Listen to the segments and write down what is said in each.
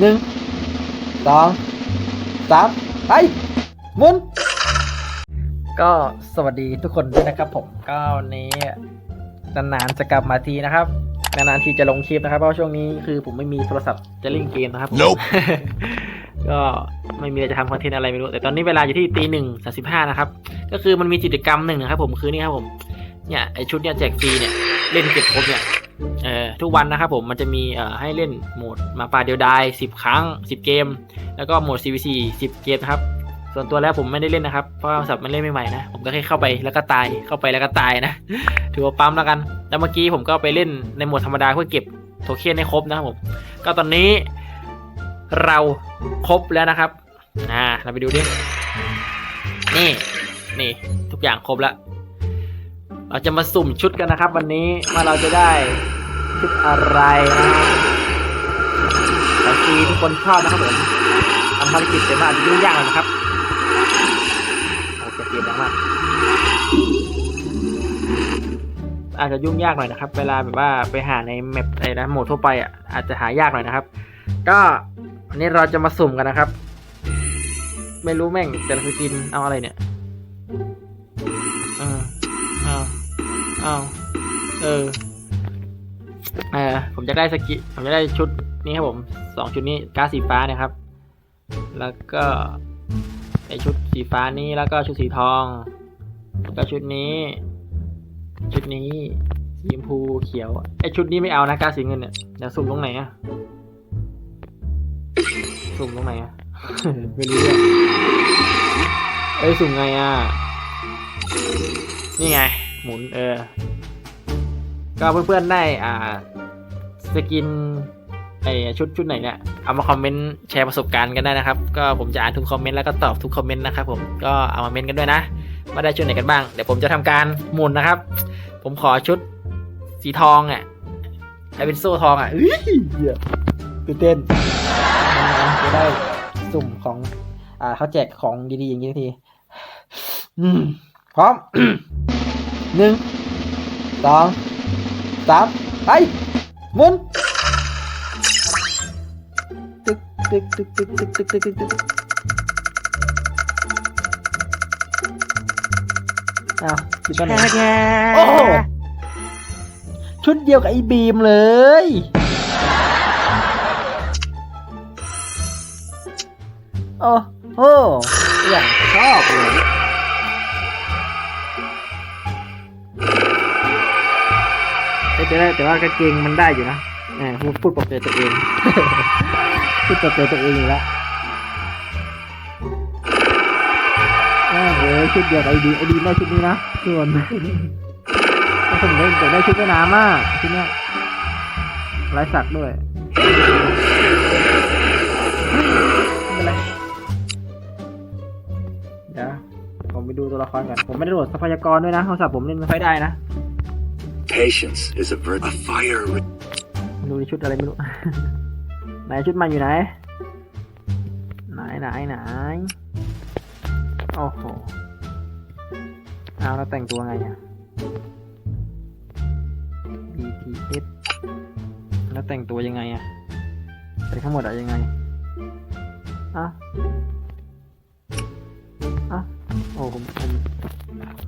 หนึ่งสองสามไปหมุน ก็สวัสดีทุกคนด้วยนะครับผมก็วันนี้นานๆจะกลับมาทีนะครับ นานๆทีจะลงคลิปนะครับ เพราะช่วงนี้คือผมไม่มีโทรศัพท์จะเล่นเกมนะครับผม Nope ก็ไม่มีอะไรจะทำคอนเทนต์อะไรไม่รู้ แต่ตอนนี้เวลาอยู่ที่ตีหนึ่งสาสิบห้านะครับ ก็คือมันมีกิจกรรมหนึ่งนะครับผมคือนี่ครับผมเนี่ยไอชุดเนี่ยแจกฟรีเนี่ยเล่นเก็บครบเนี่ย เอ่อทุกวันนะครับผมมันจะมีเอ่อให้เล่นโหมดมาป่าเดียวดายสิบครั้งสิบเกม แล้วก็โหมด CVC สิบเกมนะครับ ส่วนตัวแล้วผมไม่ได้เล่นนะครับ เพราะว่าโทรศัพท์มันเล่นไม่ใหม่นะ ผมก็แค่เข้าไปแล้วก็ตายเข้าไปแล้วก็ตายนะ ถือว่าปั๊มแล้วกันแล้วเมื่อกี้ผมก็ไปเล่นในโหมดธรรมดาเพื่อเก็บโทเค็นให้ครบนะครับผม ก็ตอนนี้เราครบแล้วนะครับอ่าเราไปดูดินี่นี่ทุกอย่างครบแล้ว เราจะมาสุ่มชุดกันนะครับ วันนี้ว่าเราจะได้ชุดอะไรนะแต่ทีทุกคนชอบนะครับผมทำภารกิจแต่ว่าอาจจะยุ่งยากหน่อยนะครับโอ้จะเกมดังมากอาจจะยุ่งยากหน่อยนะครับ เวลาแบบว่าไปหาในแมปอะไรนะโหมดทั่วไปอะอาจจะหายากหน่อยนะครับ ก็วันนี้เราจะมาสุ่มกันนะครับ ไม่รู้แม่งแต่ละสกินเอาอะไรเนี่ย เออ เอา อาเออเออผมจะได้สกิผมจะได้ชุดนี้ครับผมสองชุดนี้กาสีฟ้าเนะครับ แล้วก็ไอชุดสีฟ้านี้แล้วก็ชุดสีทองแล้วก็ชุดนี้ ชุดนี้สีชมพูเขียวไอชุดนี้ไม่เอานะกาสีเงินเนี่ยเดี๋ยวสุ่มตรงไหนอะสุ่มตรงไหนอะไม่รู้เลยเอ้ยสุ่มไงอะนี่ไง หมุนเออ ก็เพื่อนๆได้อ่าสกินไอชุดชุดไหนเนี่ยเอามาคอมเมนต์แชร์ประสบการณ์กันได้นะครับ ก็ผมจะอ่านทุกคอมเมนต์แล้วก็ตอบทุกคอมเมนต์นะครับผมก็เอามาเมนต์กันด้วยนะว่าได้ชุดไหนกันบ้างเดี๋ยวผมจะทำการหมุนนะครับ ผมขอชุดสีทองอะไอเป็นโซ่ทองอะเหี้ยตื่นเต้นจะได้สุ่มของ อ่าเขาแจกของดีๆอย่างนี้ทีพร้อม หนึ่งสองสามไปหมุนตึกตึกตึกตึกตึกตึกตึกตึกตึกอ้าวอยู่ตอนไหนโอ้โหชุดเดียวกับไอ้บีมเลยโอ้โหอย่างชอบเลย แต่แต่แต่ว่ากางเกงมันได้อยู่นะแหมพูดพูดปลอบใจตัวเอง พูดปลอบใจตัวเองอยู่แล้วอ้าวเฮ้ยชุดเดียวกับไอดีไอดีได้ชุดนี้นะส่วนถ้าผมได้แต่ได้ชุดว่ายน้ำอะชุดเนี้ยลายสักด้วยไม่เป็นไรเดี๋ยวผมไปดูตัวละครก่อนผมไม่ได้โหลดทรัพยากรด้วยนะโทรศัพท์ผมเล่นไม่ค่อยได้นะ Patience is a virtue. A fire. ดูในชุดอะไรไม่รู้ ไหนชุดมันอยู่ไหน ไหนไหนไหนโอ้โหเอาแล้วแต่งตัวไงอะ BTS แล้วแต่งตัวยังไงอะแต่งทั้งหมดอะยังไงอะอะโอ้ผมผม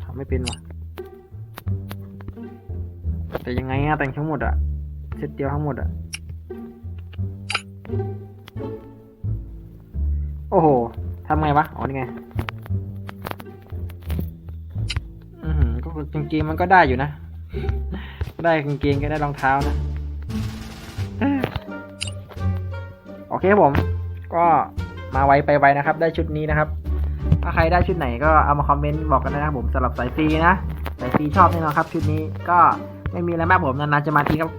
ทำไม่เป็นว่ะ แต่ยังไงอะแต่งทั้งหมดอะเซตเดียวทั้งหมดอะโอ้โหทำไงวะอ๋อนี่ไงอือหือก็กางเกงมันก็ได้อยู่นะ ได้กางเกงก็ได้รองเท้านะ โอเคครับผม ก็มาไวไปไวนะครับ ได้ชุดนี้นะครับ ถ้าใครได้ชุดไหนก็เอามาคอมเมนต์บอกกันได้นะครับผมสำหรับสายฟรีนะสายฟรีชอบแน่นอนครับ ชุดนี้ก็ ไม่มีอะไรมากผมนานๆจะมาทีครับ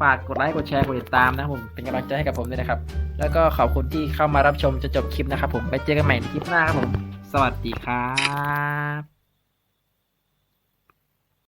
ฝากกดไลค์กดแชร์กดติดตามนะครับผมเป็นกำลังใจให้กับผมด้วยนะครับ แล้วก็ขอบคุณที่เข้ามารับชมจนจบคลิปนะครับผมไปเจอกันใหม่ในคลิปหน้าครับผม สวัสดีครับ